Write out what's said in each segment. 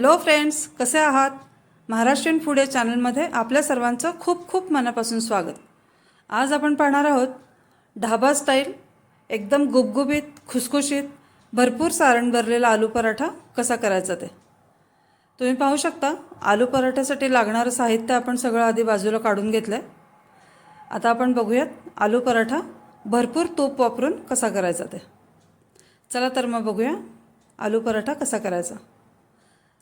Hello friends कसे आहात? Maharashtrian food या चॅनलमध्ये आपल्या सर्वांचं खूप खूप मनापासून स्वागत. आज आपण पाहणार आहोत ढाबा स्टाईल एकदम गुबगुबीत खुसखुशीत भरपूर सारण भरलेला आलू पराठा कसा करायचा ते. तुम्ही पाहू शकता आलू पराठ्यासाठी लागणारं साहित्य आपण सगळं आधी बाजूला काढून घेतलं आहे आता आपण बघूयात आलू पराठा भरपूर तूप वापरून कसा करायचा ते. चला तर मग बघूया आलू पराठा कसा करायचा.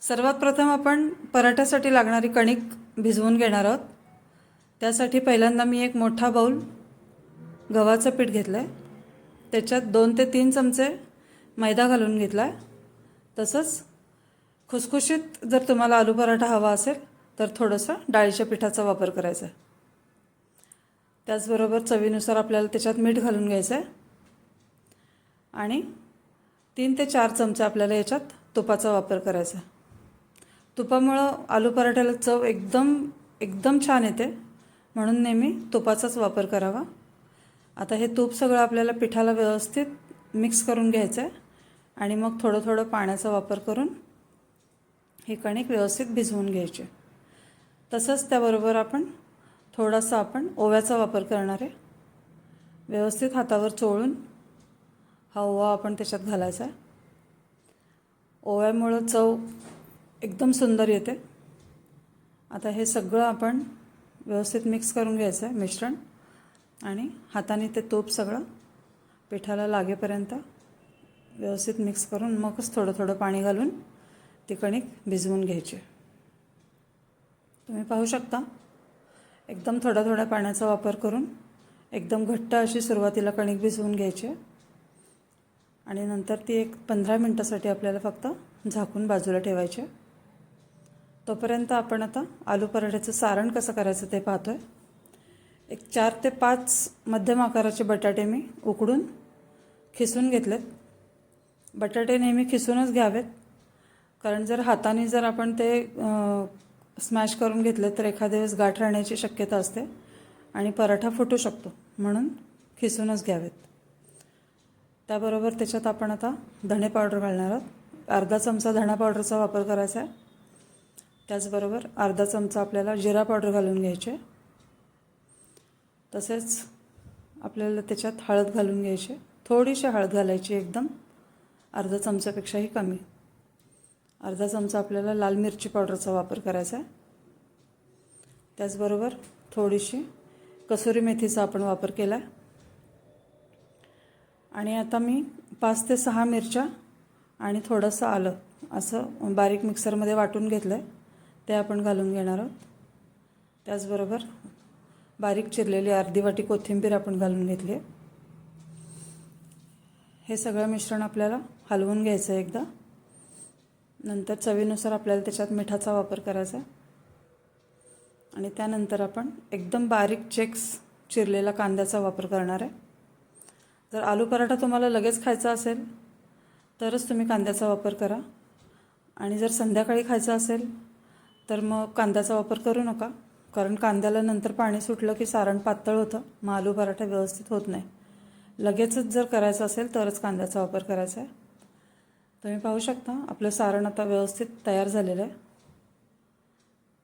सर्वात प्रथम आपण पराठ्यासाठी लागणारी कणिक भिजवून घेणार आहोत. त्यासाठी पहिल्यांदा मी एक मोठा बाऊल गव्हाचं पीठ घेतलं आहे त्याच्यात दोन ते तीन चमचे मैदा घालून घेतला आहे तसंच खुसखुशीत जर तुम्हाला आलू पराठा हवा असेल तर थोडंसं डाळीच्या पिठाचा वापर करायचा आहे. त्याचबरोबर चवीनुसार आपल्याला त्याच्यात मीठ घालून घ्यायचं आहे. आणि तीन ते चार चमचे आपल्याला याच्यात तुपाचा वापर करायचा आहे. तुपामुळं आलू पराठ्याला चव एकदम एकदम छान येते. म्हणून नेहमी तुपाचाच वापर करावा. आता हे तूप सगळं आपल्याला पिठाला व्यवस्थित मिक्स करून घ्यायचं आहे आणि मग थोडं थोडं पाण्याचा वापर करून हे कणिक व्यवस्थित भिजवून घ्यायचे. तसंच त्याबरोबर आपण थोडासा आपण ओव्याचा वापर करणार आहे. व्यवस्थित हातावर चोळून हा ओवा आपण त्याच्यात घालायचा आहे. ओव्यामुळं चव एकदम सुंदर येते. आता हे सगळं आपण व्यवस्थित मिक्स करून घ्यायचं आहे मिश्रण. आणि हाताने ते तूप सगळं पिठाला लागेपर्यंत व्यवस्थित मिक्स करून मगच थोडं थोडं पाणी घालून ती कणिक भिजवून घ्यायची. तुम्ही पाहू शकता एकदम थोड्या थोड्या पाण्याचा वापर करून एकदम घट्ट अशी सुरुवातीला कणिक भिजवून घ्यायची. आणि नंतर ती एक पंधरा मिनटासाठी आपल्याला फक्त झाकून बाजूला ठेवायची. तोपर्यंत आपण आता आलू पराठ्याचं सारण कसं करायचं ते पाहतो आहे एक चार ते पाच मध्यम आकाराचे बटाटे मी उकडून खिसून घेतलेत. बटाटे नेहमी खिसूनच घ्यावेत. कारण जर हाताने जर आपण ते स्मॅश करून घेतले तर एखाद्या वेळेस गाठ राहण्याची शक्यता असते आणि पराठा फुटू शकतो. म्हणून खिसूनच घ्यावेत. त्याबरोबर त्याच्यात आपण आता धणे पावडर घालणार आहोत. अर्धा चमचा धणा पावडरचा वापर करायचा आहे. त्याचबरोबर अर्धा चमचा आपल्याला जिरा पावडर घालून घ्यायचे. तसेच आपल्याला त्याच्यात हळद घालून घ्यायची. थोडीशी हळद घालायची एकदम. अर्धा चमचापेक्षाही कमी. अर्धा चमचा आपल्याला लाल मिरची पावडरचा वापर करायचा आहे. त्याचबरोबर थोडीशी कसुरी मेथीचा आपण वापर केला आहे. आणि आता मी पाच ते सहा मिरच्या आणि थोडंसं आलं असं बारीक मिक्सरमध्ये वाटून घेतलं आहे ते आपण घालून घेणार आहोत. त्याचबरोबर बारीक चिरलेली अर्धी वाटी कोथिंबीर आपण घालून घेतली आहे. हे सगळं मिश्रण आपल्याला हलवून घ्यायचं आहे एकदा. नंतर चवीनुसार आपल्याला त्याच्यात मिठाचा वापर करायचा आहे. आणि त्यानंतर आपण एकदम बारीक चेक्स चिरलेला कांद्याचा वापर करणार आहे. जर आलू पराठा तुम्हाला लगेच खायचा असेल तरच तुम्ही कांद्याचा वापर करा. आणि जर संध्याकाळी खायचा असेल तर मग कांद्याचा वापर करू नका. कारण कांद्याला नंतर पाणी सुटलं की सारण पातळ होतं. मग आलू पराठा व्यवस्थित होत नाही. लगेचच जर करायचं असेल तरच कांद्याचा वापर करायचा आहे. तुम्ही पाहू शकता आपलं सारण आता व्यवस्थित तयार झालेलं आहे.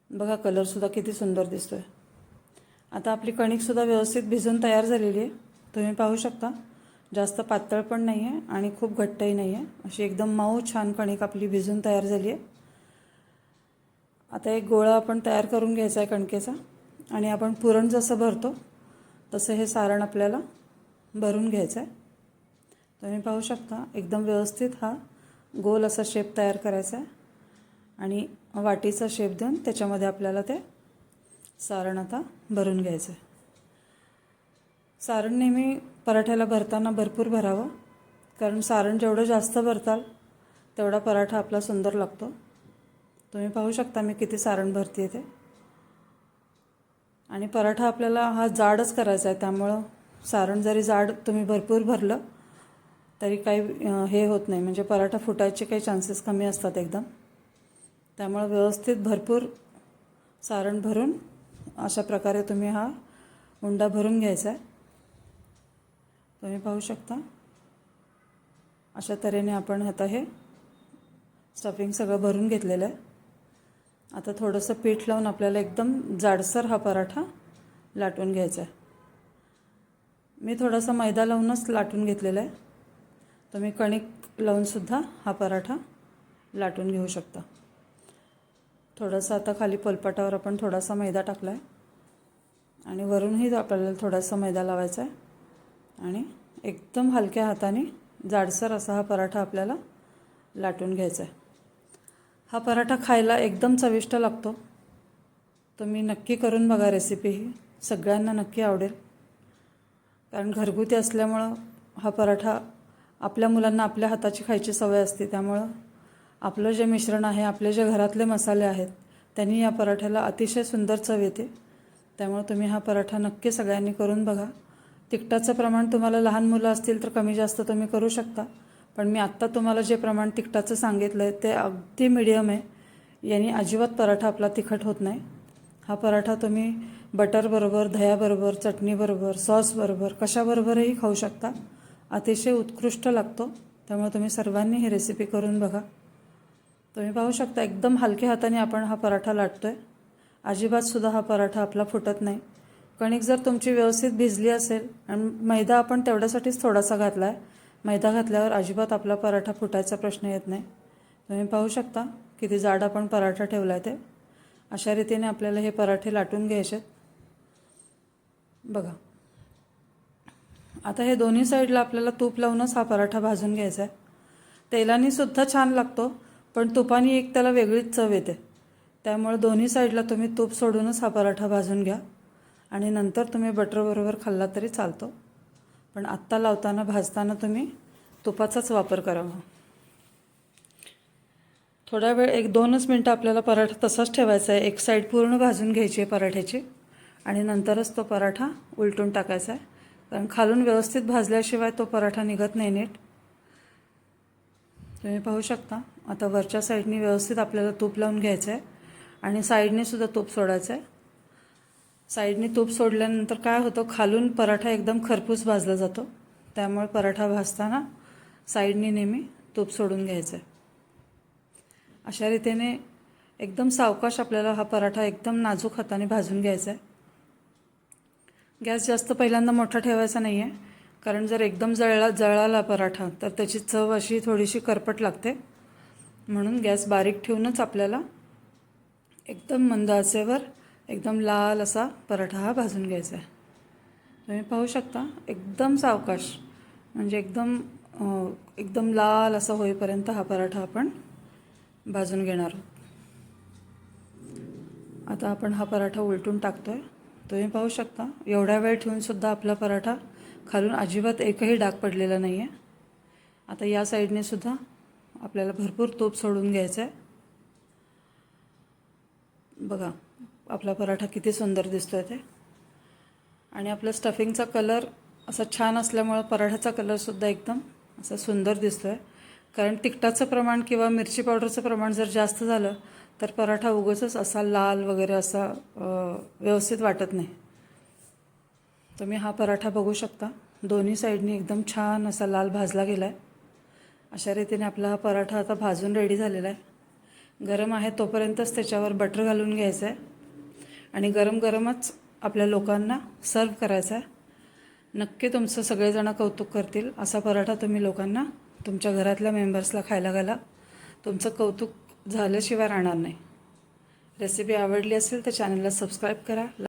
बघा कलरसुद्धा किती सुंदर दिसतो आहे आता आपली कणिकसुद्धा व्यवस्थित भिजून तयार झालेली आहे. तुम्ही पाहू शकता जास्त पातळ पण नाही आहे आणि खूप घट्टही नाही आहे अशी एकदम मऊ छान कणिक आपली भिजून तयार झाली आहे. आता एक गोळा आपण तयार करून घ्यायचा आहे कणकेचा आणि आपण पुरण जसं भरतो तसं हे सारण आपल्याला भरून घ्यायचं आहे. तुम्ही पाहू शकता एकदम व्यवस्थित हा गोल असा शेप तयार करायचा आहे. आणि वाटीचा शेप देऊन त्याच्यामध्ये आपल्याला ते सारण आता भरून घ्यायचं आहे. सारण नेहमी पराठ्याला भरताना भरपूर भरावं कारण सारण जेवढं जास्त भरताल तेवढा पराठा आपला सुंदर लागतो. तुम्ही पाहू शकता मी किती सारण भरते ते. आणि पराठा आपल्याला हा जाडच करायचा आहे त्यामुळं सारण जरी जाड तुम्ही भरपूर भरलं तरी काही हे होत नाही. म्हणजे पराठा फुटायचे काही चान्सेस कमी असतात एकदम. त्यामुळं व्यवस्थित भरपूर सारण भरून अशा प्रकारे तुम्ही हा उंडा भरून घ्यायचा आहे. तुम्ही पाहू शकता. अशा तऱ्हेने आपण आता हे स्टफिंग सगळं भरून घेतलेलं आहे. आता थोडंसं पीठ लावून आपल्याला एकदम जाडसर हा पराठा लाटून घ्यायचा आहे. मी थोडासा मैदा लावूनच लाटून घेतलेला आहे. तुम्ही कणिक लावूनसुद्धा हा पराठा लाटून घेऊ शकता. थोडंसं आता खाली पोलपाटावर आपण थोडासा मैदा टाकला आहे आणि वरूनही आपल्याला थोडासा मैदा लावायचा आहे. आणि एकदम हलक्या हाताने जाडसर असा हा पराठा आपल्याला लाटून घ्यायचा आहे. हा पराठा खायला एकदम चविष्ट लागतो. तुम्ही नक्की करून बघा रेसिपी ही. सगळ्यांना नक्की आवडेल. कारण घरगुती असल्यामुळं हा पराठा आपल्या मुलांना आपल्या हाताची खायची सवय असते. त्यामुळं आपलं जे मिश्रण आहे आपले जे घरातले मसाले आहेत त्यांनी या पराठ्याला अतिशय सुंदर चव येते. त्यामुळे तुम्ही हा पराठा नक्की सगळ्यांनी करून बघा. तिखटाचं प्रमाण तुम्हाला लहान मुलं असतील तर कमी जास्त तुम्ही करू शकता. पण मी आत्ता तुम्हाला जे प्रमाण तिखटाचं सांगितलं आहे ते अगदी मिडियम आहे. यांनी अजिबात पराठा आपला तिखट होत नाही. हा पराठा तुम्ही बटरबरोबर दह्याबरोबर चटणीबरोबर सॉसबरोबर कशाबरोबरही खाऊ शकता. अतिशय उत्कृष्ट लागतो. त्यामुळे तुम्ही सर्वांनी ही रेसिपी करून बघा. तुम्ही पाहू शकता एकदम हलक्या हाताने आपण हा पराठा लाटतो आहे अजिबातसुद्धा हा पराठा आपला फुटत नाही. कणिक जर तुमची व्यवस्थित भिजली असेल आणि मैदा आपण तेवढ्यासाठीच थोडासा घातला आहे मैदा घातल्यावर अजिबात आपला पराठा फुटायचा प्रश्न येत नाही. तुम्ही पाहू शकता किती जाड आपण पराठा ठेवला आहे ते. अशा रीतीने आपल्याला हे पराठे लाटून घ्यायचे बघा. आता हे दोन्ही साईडला आपल्याला तूप लावूनच हा पराठा भाजून घ्यायचा आहे तेलानीसुद्धा छान लागतो पण तुपाने एक त्याला वेगळीच चव येते. त्यामुळे दोन्ही साईडला तुम्ही तूप सोडूनच हा पराठा भाजून घ्या आणि नंतर तुम्ही बटरबरोबर खाल्ला तरी चालतो. पण आत्ता लावताना भाजताना तुम्ही तुपाचाच वापर करावा. थोडा वेळ एक दोनच मिनटं आपल्याला पराठा तसाच ठेवायचा आहे. एक साईड पूर्ण भाजून घ्यायची आहे पराठ्याची आणि नंतरच तो पराठा उलटून टाकायचा आहे. कारण खालून व्यवस्थित भाजल्याशिवाय तो पराठा निघत नाही नीट. तुम्ही पाहू शकता आता वरच्या साईडनी व्यवस्थित आपल्याला तूप लावून घ्यायचं आहे आणि साईडने सुद्धा तूप सोडायचं आहे. साईडने तूप सोडल्यानंतर काय होतं खालून पराठा एकदम खरपूस भाजला जातो. त्यामुळे पराठा भाजताना साईडने नेहमी तूप सोडून घ्यायचं आहे अशा रीतीने एकदम सावकाश आपल्याला हा पराठा एकदम नाजूक हाताने भाजून घ्यायचा आहे गॅस जास्त पहिल्यांदा मोठा ठेवायचा नाही आहे कारण जर एकदम जळला जळाला पराठा तर त्याची चव अशी थोडीशी करपट लागते. म्हणून गॅस बारीक ठेवूनच आपल्याला एकदम मंद आचेवर एकदम लाल असा पराठा हा भाजून घ्यायचा आहे. तुम्ही पाहू शकता एकदम सावकाश म्हणजे एकदम एकदम लाल असा होईपर्यंत हा पराठा आपण भाजून घेणार आहोत. आता आपण हा पराठा उलटून टाकतो आहे तुम्ही पाहू शकता एवढ्या वेळ ठेवूनसुद्धा आपला पराठा खालून अजिबात एकही डाग पडलेला नाही आहे आता या साईडने सुद्धा आपल्याला भरपूर तूप सोडून घ्यायचं आहे बघा आपला पराठा किती सुंदर दिसतो आहे ते. आणि आपलं स्टफिंगचा कलर असा छान असल्यामुळं पराठ्याचा कलरसुद्धा एकदम असा सुंदर दिसतो आहे कारण तिखटाचं प्रमाण किंवा मिरची पावडरचं प्रमाण जर जास्त झालं तर पराठा उगंच असा लाल वगैरे असा व्यवस्थित वाटत नाही. तुम्ही हा पराठा बघू शकता. दोन्ही साईडनी एकदम छान असा लाल भाजला गेला आहे अशा रीतीने आपला हा पराठा आता भाजून रेडी झालेला आहे. गरम आहे तोपर्यंतच त्याच्यावर बटर घालून घ्यायचं आहे आणि गरम गरमच आपल्या लोकांना सर्व करायचा आहे नक्की तुमचं सगळेजणं कौतुक करतील. असा पराठा तुम्ही लोकांना तुमच्या घरातल्या मेंबर्सला खायला घाला. तुमचं कौतुक झाल्याशिवाय राहणार नाही. रेसिपी आवडली असेल तर चॅनलला सबस्क्राईब करा.